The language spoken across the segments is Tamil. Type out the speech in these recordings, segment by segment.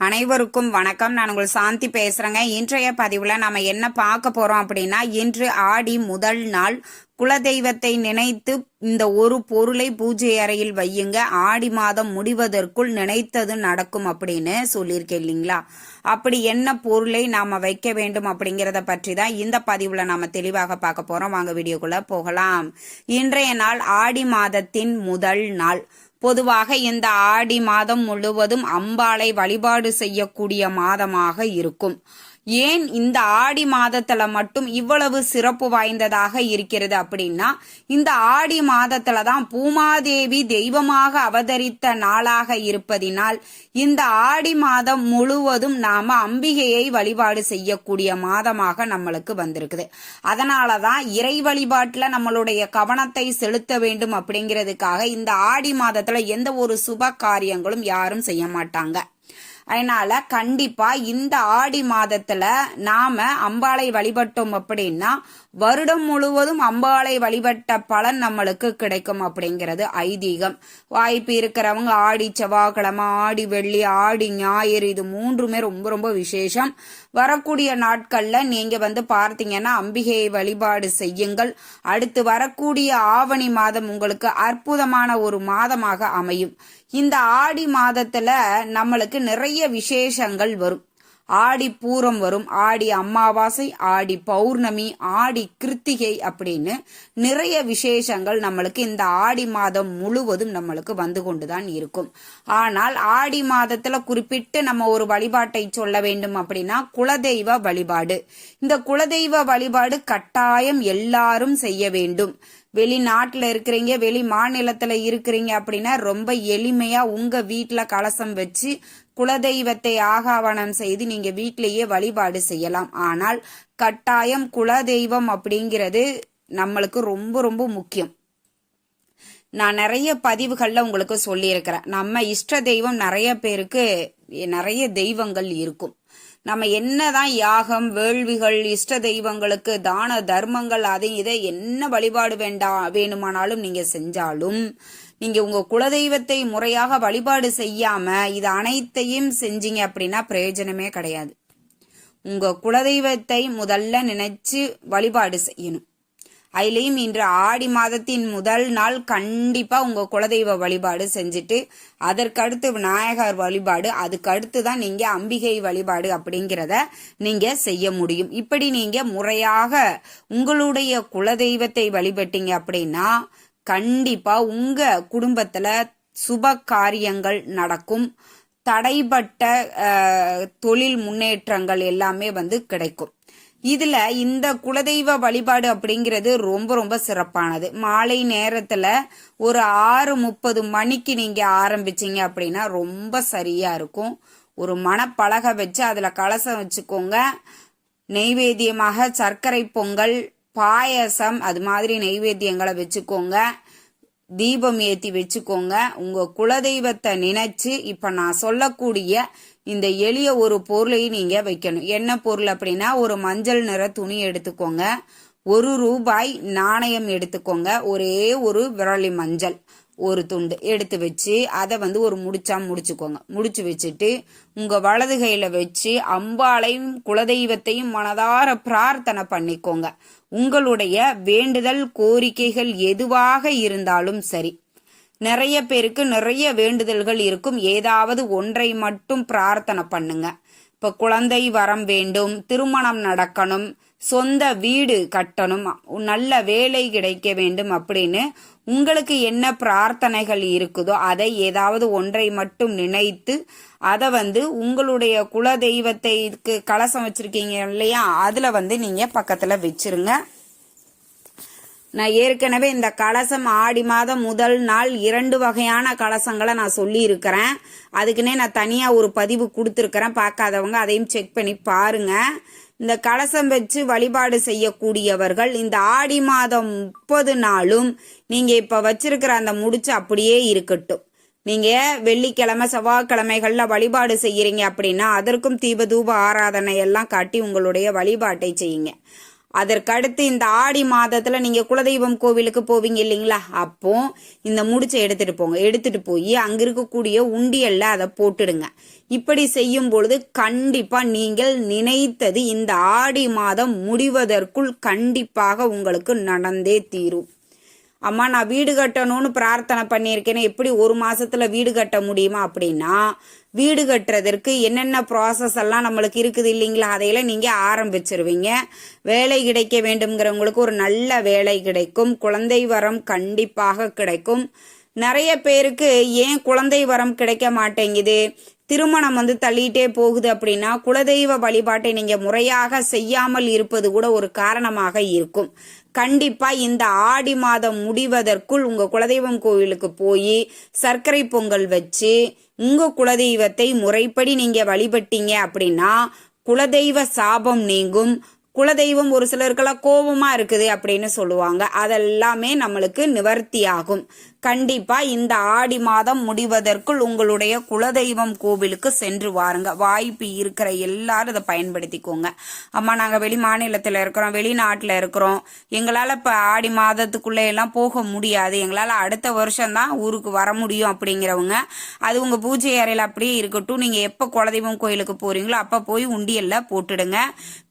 அனைவருக்கும் வணக்கம். நான் உங்கள் சாந்தி பேசுறேங்க. இன்றைய பதிவுல நாம என்ன பார்க்க போறோம் அப்படின்னா இன்று ஆடி முதல் நாள் குலதெய்வத்தை நினைத்து இந்த ஒரு பொருளை பூஜை அறையில் வையுங்க. ஆடி மாதம் முடிவதற்குள் நினைத்தது நடக்கும் அப்படின்னு சொல்லியிருக்கேன் இல்லைங்களா? அப்படி என்ன பொருளை நாம வைக்க வேண்டும் அப்படிங்கிறத பற்றி தான் இந்த பதிவுல நாம தெளிவாக பார்க்க போறோம். வாங்க வீடியோக்குள்ள போகலாம். இன்றைய நாள் ஆடி மாதத்தின் முதல் நாள். பொதுவாக இந்த ஆடி மாதம் முழுவதும் அம்பாளை வழிபாடு செய்யக்கூடிய மாதமாக இருக்கும். ஏன் இந்த ஆடி மாதத்துல மட்டும் இவ்வளவு சிறப்பு வாய்ந்ததாக இருக்கிறது அப்படின்னா இந்த ஆடி மாதத்துல தான் பூமாதேவி தெய்வமாக அவதரித்த நாளாக இருப்பதினால் இந்த ஆடி மாதம் முழுவதும் நாம அம்பிகையை வழிபாடு செய்யக்கூடிய மாதமாக நம்மளுக்கு வந்திருக்குது. அதனாலதான் இறை வழிபாட்டுல நம்மளுடைய கவனத்தை செலுத்த வேண்டும் அப்படிங்கிறதுக்காக இந்த ஆடி மாதத்துல எந்த ஒரு சுப காரியங்களும் யாரும் செய்ய மாட்டாங்க. அதனால கண்டிப்பா இந்த ஆடி மாதத்துல நாம அம்பாளை வழிபட்டோம் அப்படின்னா வருடம் முழுவதும் அம்பாளை வழிபட்ட பலன் நம்மளுக்கு கிடைக்கும் அப்படிங்கிறது ஐதீகம். வாய்ப்பு இருக்கிறவங்க ஆடி செவ்வாய்க்கிழமை ஆடி வெள்ளி ஆடி ஞாயிறு இது மூன்றுமே ரொம்ப ரொம்ப விசேஷம். வரக்கூடிய நாட்கள்ல நீங்க வந்து பார்த்தீங்கன்னா அம்பிகையை வழிபாடு செய்யுங்கள். அடுத்து வரக்கூடிய ஆவணி மாதம் உங்களுக்கு அற்புதமான ஒரு மாதமாக அமையும். இந்த ஆடி மாதத்துல நம்மளுக்கு நிறைய விசேஷங்கள் வரும். ஆடி பூரம் வரும். ஆடி அமாவாசை ஆடி பௌர்ணமி ஆடி கிருத்திகை அப்படின்னு நிறைய விசேஷங்கள் நம்மளுக்கு இந்த ஆடி மாதம் முழுவதும் நம்மளுக்கு வந்து கொண்டுதான் இருக்கும். ஆனால் ஆடி மாதத்துல குறிப்பிட்டு நம்ம ஒரு வழிபாட்டை சொல்ல வேண்டும் அப்படின்னா குலதெய்வ வழிபாடு. இந்த குலதெய்வ வழிபாடு கட்டாயம் எல்லாரும் செய்ய வேண்டும். வெளிநாட்டில் இருக்கிறீங்க வெளி மாநிலத்தில் இருக்கிறீங்க அப்படின்னா ரொம்ப எளிமையாக உங்கள் வீட்டில் கலசம் வச்சு குலதெய்வத்தை ஆகாவனம் செய்து நீங்கள் வீட்டிலேயே வழிபாடு செய்யலாம். ஆனால் கட்டாயம் குலதெய்வம் அப்படிங்கிறது நம்மளுக்கு ரொம்ப ரொம்ப முக்கியம். நான் நிறைய பதிவுகளில் உங்களுக்கு சொல்லியிருக்கிறேன். நம்ம இஷ்ட தெய்வம் நிறைய பேருக்கு நிறைய தெய்வங்கள் இருக்கும். நம்ம என்னதான் யாகம் வேள்விகள் இஷ்ட தெய்வங்களுக்கு தான தர்மங்கள் அதை இதை என்ன வழிபாடு வேண்டா வேணுமானாலும் நீங்க செஞ்சாலும் நீங்க உங்க குலதெய்வத்தை முறையாக வழிபாடு செய்யாம இது அனைத்தையும் செஞ்சீங்க அப்படின்னா பிரயோஜனமே கிடையாது. உங்க குலதெய்வத்தை முதல்ல நினைச்சு வழிபாடு செய்யணும். அதுலேயும் இன்று ஆடி மாதத்தின் முதல் நாள் கண்டிப்பாக உங்கள் குலதெய்வ வழிபாடு செஞ்சுட்டு அதற்கடுத்து விநாயகர் வழிபாடு அதுக்கடுத்து தான் நீங்கள் அம்பிகை வழிபாடு அப்படிங்கிறத நீங்கள் செய்ய முடியும். இப்படி நீங்கள் முறையாக உங்களுடைய குலதெய்வத்தை வழிபட்டீங்க அப்படின்னா கண்டிப்பாக உங்கள் குடும்பத்தில் சுப காரியங்கள் நடக்கும். தடைப்பட்ட தொழில் முன்னேற்றங்கள் எல்லாமே வந்து கிடைக்கும். இதுல இந்த குலதெய்வ வழிபாடு அப்படிங்கிறது ரொம்ப ரொம்ப சிறப்பானது. மாலை நேரத்துல ஒரு ஆறு முப்பது மணிக்கு நீங்க ஆரம்பிச்சீங்க அப்படின்னா ரொம்ப சரியா இருக்கும். ஒரு மணப்பலகை வச்சு அதுல கலசம் வச்சுக்கோங்க. நெய்வேத்தியமாக சர்க்கரை பொங்கல் பாயசம் அது மாதிரி நெய்வேத்தியங்களை வச்சுக்கோங்க. தீபம் ஏற்றி வச்சுக்கோங்க. உங்கள் குலதெய்வத்தை நினைச்சு இப்போ நான் சொல்லக்கூடிய இந்த எளிய ஒரு பொருளையும் நீங்கள் வைக்கணும். என்ன பொருள் அப்படின்னா ஒரு மஞ்சள் நிற துணி எடுத்துக்கோங்க. ஒரு ரூபாய் நாணயம் எடுத்துக்கோங்க. ஒரே ஒரு விரலி மஞ்சள். ஒரு துண்டு எடுத்து வச்சு அதை வந்து ஒரு முடிச்சா முடிச்சுக்கோங்க. முடிச்சு வச்சுட்டு உங்க வலது கையில வச்சு அம்பாளையும் குலதெய்வத்தையும் மனதார பிரார்த்தனை பண்ணிக்கோங்க. உங்களுடைய வேண்டுதல் கோரிக்கைகள் எதுவாக இருந்தாலும் சரி. நிறைய பேருக்கு நிறைய வேண்டுதல்கள் இருக்கும். ஏதாவது ஒன்றை மட்டும் பிரார்த்தனை பண்ணுங்க. இப்போ குழந்தை வரம் வேண்டும் திருமணம் நடக்கணும் சொந்த வீடு கட்டணும். நல்ல வேலை கிடைக்க வேண்டும் அப்படின்னு உங்களுக்கு என்ன பிரார்த்தனைகள் இருக்குதோ அதை ஏதாவது ஒன்றை மட்டும் நினைத்து அதை வந்து உங்களுடைய குல தெய்வத்தைக்கு கலசம் வச்சிருக்கீங்க இல்லையா? அதில் வந்து நீங்கள் பக்கத்தில் வச்சிருங்க. நான் ஏற்கனவே இந்த கலசம் ஆடி மாதம் முதல் நாள் இரண்டு வகையான கலசங்களை நான் சொல்லியிருக்கிறேன். அதுக்குன்னே நான் தனியாக ஒரு பதிவு கொடுத்துருக்கிறேன். பார்க்காதவங்க அதையும் செக் பண்ணி பாருங்க. இந்த கலசம் வச்சு வழிபாடு செய்யக்கூடியவர்கள் இந்த ஆடி மாதம் முப்பது நாளும் நீங்க இப்ப வச்சிருக்கிற அந்த முடிச்சு அப்படியே இருக்கட்டும். நீங்க வெள்ளிக்கிழமை செவ்வாய்க்கிழமைகள்ல வழிபாடு செய்யறீங்க அப்படின்னா அதற்கும் தீப தூப ஆராதனை எல்லாம் காட்டி உங்களுடைய வழிபாட்டை செய்யுங்க. அதற்கடுத்து இந்த ஆடி மாதத்துல நீங்க குலதெய்வம் கோவிலுக்கு போவீங்க இல்லைங்களா? அப்போ இந்த முடிச்சை எடுத்துட்டு போங்க. எடுத்துட்டு போய் அங்க இருக்கக்கூடிய உண்டியல்ல அதை போட்டுடுங்க. இப்படி செய்யும் பொழுது கண்டிப்பா நீங்கள் நினைத்தது இந்த ஆடி மாதம் முடிவதற்குள் கண்டிப்பாக உங்களுக்கு நடந்தே தீரும். அம்மா நான் வீடு கட்டணும்னு பிரார்த்தனை பண்ணியிருக்கேன்னு எப்படி ஒரு மாசத்துல வீடு கட்ட முடியுமா அப்படின்னா வீடு கட்டுறதற்கு என்னென்ன ப்ராசஸ் எல்லாம் நம்மளுக்கு இருக்குது இல்லைங்களா அதையெல்லாம் நீங்கள் ஆரம்பிச்சிருவீங்க. வேலை கிடைக்க வேண்டும்ங்கிறவங்களுக்கு ஒரு நல்ல வேலை கிடைக்கும். குழந்தை வரம் கண்டிப்பாக கிடைக்கும். நிறைய பேருக்கு ஏன் குழந்தை வரம் கிடைக்க மாட்டேங்குது? திருமணம் வந்து தள்ளிட்டே போகுது அப்படின்னா குலதெய்வ வழிபாட்டை நீங்க முறையாக செய்யாமல் இருப்பது கூட ஒரு காரணமாக இருக்கும். கண்டிப்பா இந்த ஆடி மாதம் முடிவதற்குள் உங்க குலதெய்வம் கோவிலுக்கு போய் சர்க்கரை பொங்கல் வச்சு உங்க குலதெய்வத்தை முறைப்படி நீங்க வழிபட்டீங்க அப்படின்னா குலதெய்வ சாபம் நீங்கும். குலதெய்வம் ஒரு சிலருக்கெல்லாம் கோபமா இருக்குது அப்படின்னு சொல்லுவாங்க. அதெல்லாமே நம்மளுக்கு நிவர்த்தி ஆகும் கண்டிப்பா இந்த ஆடி மாதம் முடிவதற்குள் உங்களுடைய குலதெய்வம் கோவிலுக்கு சென்று வாருங்க. வாய்ப்பு இருக்கிற எல்லாரும் இதை பயன்படுத்திக்கோங்க. அம்மா நாங்க வெளி மாநிலத்துல இருக்கிறோம் வெளிநாட்டுல இருக்கிறோம். எங்களால இப்ப ஆடி மாதத்துக்குள்ள எல்லாம் போக முடியாது. எங்களால அடுத்த வருஷம் தான் ஊருக்கு வர முடியும் அப்படிங்கிறவங்க அது உங்க பூஜை அறையில அப்படியே இருக்கட்டும். நீங்க எப்ப குலதெய்வம் கோயிலுக்கு போறீங்களோ அப்ப போய் உண்டியல்ல போட்டுடுங்க.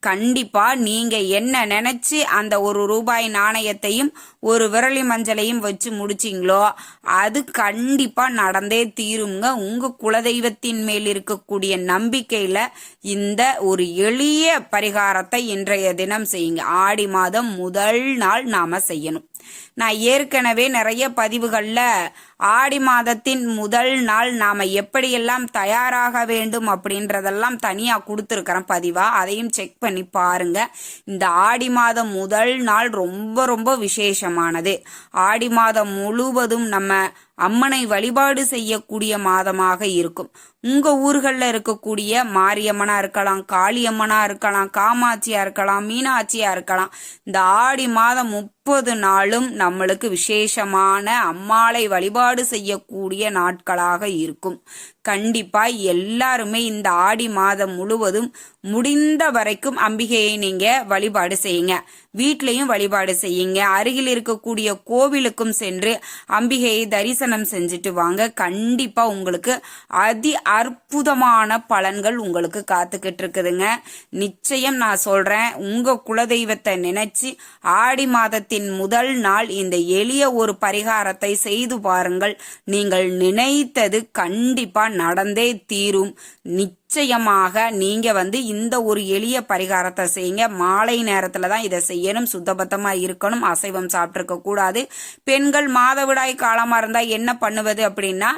கண்டிப்பா நீங்க என்ன நினைச்சு அந்த ஒரு ரூபாய் நாணயத்தையும் ஒரு விரலி மஞ்சளையும் வச்சு முடிச்சிங்களோ அது கண்டிப்பா நடந்தே தீருங்க. உங்க குலதெய்வத்தின் மேல் இருக்கக்கூடிய நம்பிக்கையில இந்த ஒரு எளிய பரிகாரத்தை இன்றைய தினம் செய்யுங்க. ஆடி மாதம் முதல் நாள் நாம செய்யணும். நான் ஏற்கனவே நிறைய பதிவுகளில் ஆடி மாதத்தின் முதல் நாள் நாம் எப்படியெல்லாம் தயாராக வேண்டும் அப்படின்றதெல்லாம் தனியாக கொடுத்துருக்குறேன் பதிவாக அதையும் செக் பண்ணி பாருங்க. இந்த ஆடி மாதம் முதல் நாள் ரொம்ப ரொம்ப விசேஷமானது. ஆடி மாதம் முழுவதும் நம்ம அம்மனை வழிபாடு செய்யக்கூடிய மாதமாக இருக்கும். உங்க ஊர்களில் இருக்கக்கூடிய மாரியம்மனா இருக்கலாம் காளியம்மனா இருக்கலாம் காமாட்சியா இருக்கலாம் மீனாட்சியா இருக்கலாம் இந்த ஆடி மாதம் முப்பது நாளும் நம்மளுக்கு விசேஷமான அம்மாளை வழிபாடு செய்யக்கூடிய நாட்களாக இருக்கும். கண்டிப்பா எல்லாருமே இந்த ஆடி மாதம் முழுவதும் முடிந்த வரைக்கும் அம்பிகையை நீங்க வழிபாடு செய்யுங்க. வீட்லயும் வழிபாடு செய்யுங்க. அருகில் இருக்கக்கூடிய கோவிலுக்கும் சென்று அம்பிகையை தரிசனம் செஞ்சுட்டு வாங்க. கண்டிப்பா உங்களுக்கு அதி அற்புதமான பலன்கள் உங்களுக்கு காத்துக்கிட்டு இருக்குதுங்க. நிச்சயம் நான் சொல்றேன் உங்க குலதெய்வத்தை நினைச்சு ஆடி மாதத்தின் முதல் நாள் இந்த எளிய ஒரு பரிகாரத்தை செய்து பாருங்கள். நீங்கள் நினைத்தது கண்டிப்பா நடந்தே தீரும். நிச்சயம் நிச்சயமாக நீங்க வந்து இந்த ஒரு எளிய பரிகாரத்தை செய்யுங்க. மாலை நேரத்துல தான் இதை செய்யணும். சுத்தபத்தமா இருக்கணும். அசைவம் சாப்பிட்டுருக்க கூடாது. பெண்கள் மாதவிடாய் காலமா இருந்தா என்ன பண்ணுவது அப்படின்னா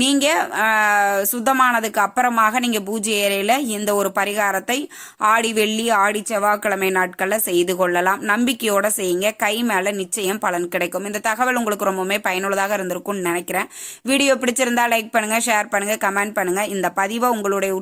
நீங்க சுத்தமானதுக்கு அப்புறமாக நீங்க பூஜை அறையில இந்த ஒரு பரிகாரத்தை ஆடி வெள்ளி ஆடி செவ்வாய்க்கிழமை நாட்கள்ல செய்து கொள்ளலாம். நம்பிக்கையோட செய்யுங்க. கை மேல நிச்சயம் பலன் கிடைக்கும். இந்த தகவல் உங்களுக்கு ரொம்பவுமே பயனுள்ளதாக இருந்திருக்கும்னு நினைக்கிறேன். வீடியோ பிடிச்சிருந்தா லைக் பண்ணுங்க ஷேர் பண்ணுங்க கமெண்ட் பண்ணுங்க. இந்த பதிவை உங்களுடைய